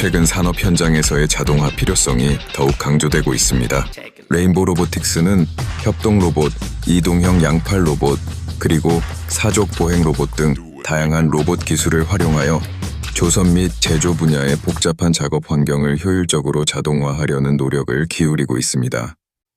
최근 산업 현장에서의 자동화 필요성이 더욱 강조되고 있습니다. 레인보우 로보틱스는 협동 로봇, 이동형 양팔 로봇, 그리고 사족 보행 로봇 등 다양한 로봇 기술을 활용하여 조선 및 제조 분야의 복잡한 작업 환경을 효율적으로 자동화하려는 노력을 기울이고 있습니다.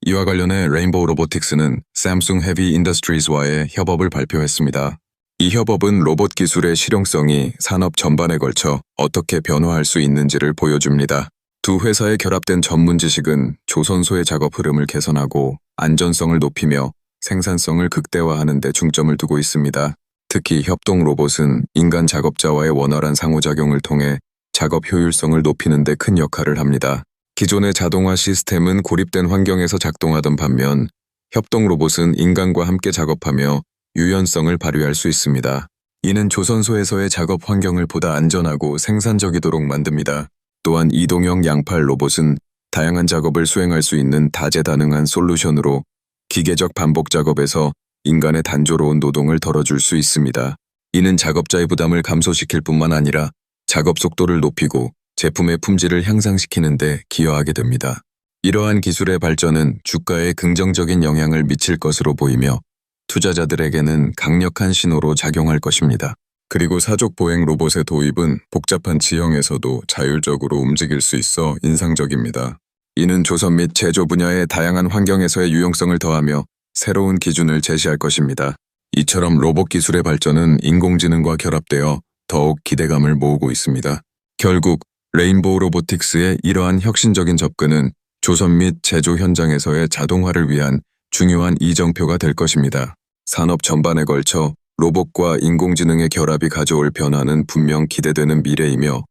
이와 관련해 레인보우 로보틱스는 삼숭 헤비 인더스트리즈와의 협업을 발표했습니다. 이 협업은 로봇 기술의 실용성이 산업 전반에 걸쳐 어떻게 변화할 수 있는지를 보여줍니다. 두 회사의 결합된 전문 지식은 조선소의 작업 흐름을 개선하고 안전성을 높이며 생산성을 극대화하는 데 중점을 두고 있습니다. 특히 협동 로봇은 인간 작업자와의 원활한 상호작용을 통해 작업 효율성을 높이는 데 큰 역할을 합니다. 기존의 자동화 시스템은 고립된 환경에서 작동하던 반면 협동 로봇은 인간과 함께 작업하며 유연성을 발휘할 수 있습니다. 이는 조선소에서의 작업 환경을 보다 안전하고 생산적이도록 만듭니다. 또한 이동형 양팔 로봇은 다양한 작업을 수행할 수 있는 다재다능한 솔루션으로 기계적 반복 작업에서 인간의 단조로운 노동을 덜어줄 수 있습니다. 이는 작업자의 부담을 감소시킬 뿐만 아니라 작업 속도를 높이고 제품의 품질을 향상시키는 데 기여하게 됩니다. 이러한 기술의 발전은 주가에 긍정적인 영향을 미칠 것으로 보이며 투자자들에게는 강력한 신호로 작용할 것입니다. 그리고 사족 보행 로봇의 도입은 복잡한 지형에서도 자율적으로 움직일 수 있어 인상적입니다. 이는 조선 및 제조 분야의 다양한 환경에서의 유용성을 더하며 새로운 기준을 제시할 것입니다. 이처럼 로봇 기술의 발전은 인공지능과 결합되어 더욱 기대감을 모으고 있습니다. 결국 레인보우 로보틱스의 이러한 혁신적인 접근은 조선 및 제조 현장에서의 자동화를 위한 중요한 이정표가 될 것입니다. 산업 전반에 걸쳐 로봇과 인공지능의 결합이 가져올 변화는 분명 기대되는 미래이며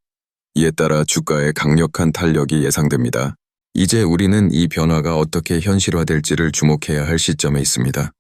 이에 따라 주가에 강력한 탄력이 예상됩니다. 이제 우리는 이 변화가 어떻게 현실화될지를 주목해야 할 시점에 있습니다.